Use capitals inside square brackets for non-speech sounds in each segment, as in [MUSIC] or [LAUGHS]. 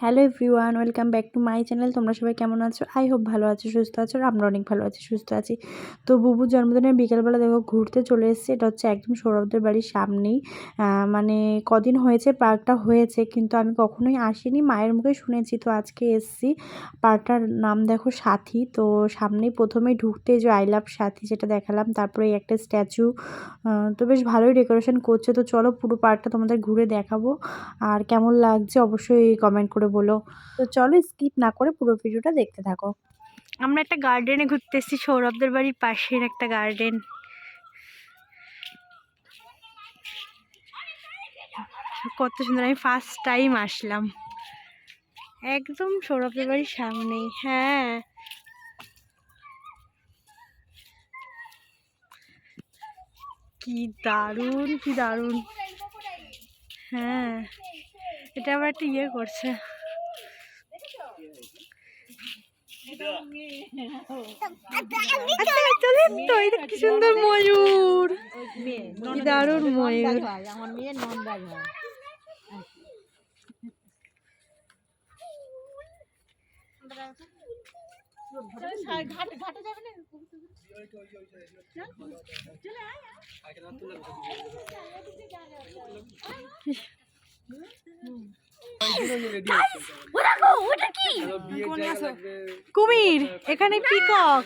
Hello everyone, welcome back to my channel. তোমরা সবাই কেমন আছো? আই হোপ ভালো আছো, সুস্থ আছো আমরা অনেক ভালো আছি, সুস্থ আছি। তো বুবুর জন্মদিনে বিকেলবেলা দেখো ঘুরতে চলে এসেছি। এটা হচ্ছে একদম সৌরভদের বাড়ির সামনেই। মানে কদিন হয়েছে, পার্কটা হয়েছে, কিন্তু আমি কখনোই আসিনি, মায়ের মুখে শুনেছি। তো আজকে এসেছি, পার্কটার নাম দেখো সাথী। তো সামনেই প্রথমেই ঢুকতে যে আই লাভ সাথী যেটা দেখালাম, তারপরে একটা স্ট্যাচু। তো বেশ ভালোই ডেকোরেশন করছে। তো চলো পুরো পার্কটা তোমাদের ঘুরে দেখাবো। আর কেমন লাগছে অবশ্যই কমেন্ট করে বলো। তো চলো স্কিপ না করে পুরো ভিডিওটা দেখতে থাকো। আমরা একটা গার্ডেনে ঘুরতে এসেছি সৌরভদের বাড়ির পাশের একটা গার্ডেন কত সুন্দর, আমি ফার্স্ট টাইম আসলাম। একদম সৌরভদের বাড়ির সামনেই হ্যাঁ। কি দারুণ কি দারুণ। হ্যাঁ এটা আবার একটা ইয়ে করছে। চলেন তো এই কি সুন্দর ময়ূর। দারুণ ময়ূর। আমার হয় [LAUGHS] কুমির এখানে পিকক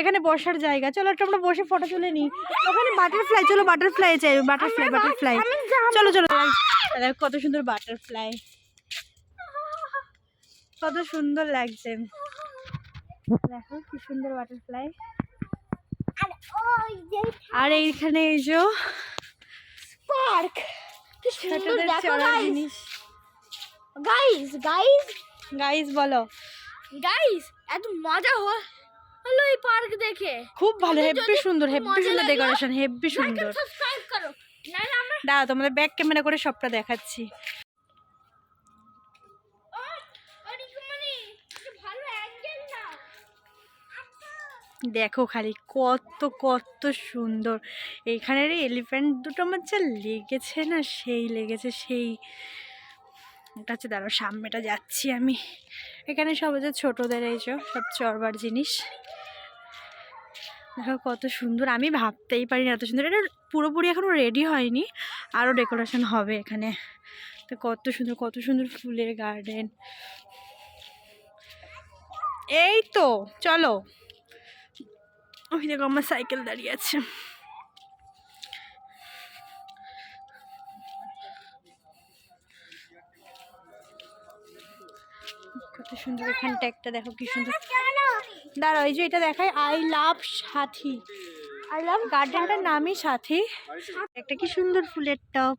এখানে বসার জায়গা। চলো একটা আমরা বসে ফটো তুলে নিই। ওখানে বাটারফ্লাই চলো বাটারফ্লাই চাই বাটারফ্লাই বাটারফ্লাই চলো চলো দেখো কত সুন্দর বাটারফ্লাই কত সুন্দর লাগছে। দেখো কি সুন্দর বাটারফ্লাই আর এইখানে এই যে পার্ক কি সুন্দর দেখো জিনিস। গাইস গাইস গাইস বলো। গাইস এত মজা হয় হলো এই পার্ক দেখে। খুব ভালো হেব্বি সুন্দর হেব্বি সুন্দর ডেকোরেশন হেব্বি সুন্দর। সাবস্ক্রাইব করো। দাঁড়া তোমাদের ব্যাক ক্যামেরা করে সবটা দেখাচ্ছি। মানে দেখো খালি কত কত সুন্দর। এইখানের এলিফ্যান্ট দুটো আমার যা লেগেছে না সেই লেগেছে সেই। এটা হচ্ছে, দাঁড়াও, সামনেটা যাচ্ছি আমি। এখানে সব হচ্ছে ছোটোদের এই সব চড়বার জিনিস। দেখো কত সুন্দর, আমি ভাবতেই পারি না এত সুন্দর। এটা পুরোপুরি এখনও রেডি হয়নি আরও ডেকোরেশন হবে এখানে। তো কত সুন্দর কত সুন্দর ফুলের গার্ডেন এই তো, চলো। ওই দেখো আমার সাইকেল দাঁড়িয়ে আছে। কত সুন্দর এখানটা একটা দেখো কি সুন্দর। দাঁড়া ওই যে এটা দেখায় I love Sathi. I love গার্ডেনটার নামই সাথী। একটা কি সুন্দর ফুলের টপ।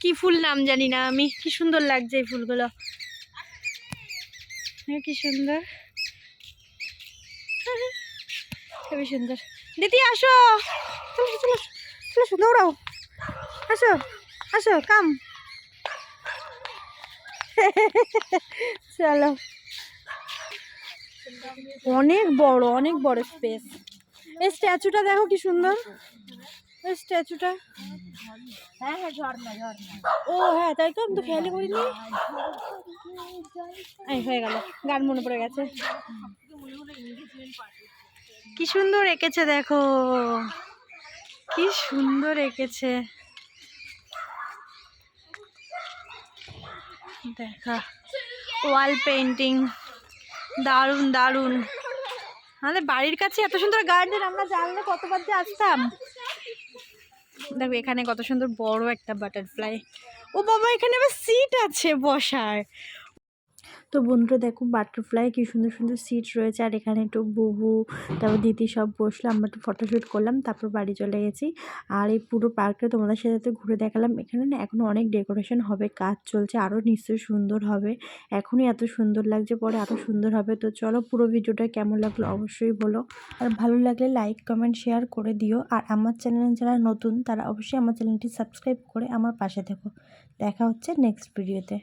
কি ফুল নাম জানি না আমি কি সুন্দর লাগছে এই ফুলগুলো। কি সুন্দর। খুবই সুন্দর। দিদি আসো। চলো চলো চলো দৌড়াও। আসো আসো কাম চলো। অনেক বড় অনেক বড় স্পেস এই স্ট্যাচুটা দেখো কি সুন্দর। এই স্ট্যাচুটা হ্যাঁ হ্যাঁ ঝর্ণা ঝর্ণা। ও হ্যাঁ তাই তো আমি তো খেয়ালই করিনি। এই হয়ে গেল গান মনে পড়ে গেছে। কি সুন্দর এঁকেছে দেখো। কি সুন্দর এঁকেছে। দেখা। ওয়াল পেন্টিং দারুণ দারুণ। আমাদের বাড়ির কাছে এত সুন্দর গার্ডেন আমরা জানলে কতবার যে আসতাম। দেখো, এখানে কত সুন্দর বড় একটা বাটারফ্লাই ও বাবা, এখানে আবার সিট আছে বসার। তো বন্ধুরা দেখো বাটারফ্লাই কি সুন্দর সুন্দর সিট রয়েছে, আর এখানে একটু বুবু, তারপর দিদি সব বসল, আমরা একটু ফটোশ্যুট করলাম, তারপর বাড়ি চলে গেছি। আর এই পুরো পার্কটা তোমাদের সাথে তো ঘুরে দেখালাম, এখানে না এখনও অনেক ডেকোরেশন হবে, কাজ চলছে আরও নিশ্চয়ই সুন্দর হবে। এখনই এত সুন্দর লাগছে, পরে আরও সুন্দর হবে, তো চলো পুরো ভিডিওটা কেমন লাগল অবশ্যই বলো। আর ভালো লাগলে লাইক কমেন্ট শেয়ার করে দিও, আর আমার চ্যানেলে যারা নতুন, তারা অবশ্যই আমার চ্যানেলটি সাবস্ক্রাইব করে আমার পাশে থেকো। দেখা হচ্ছে নেক্সট ভিডিওতে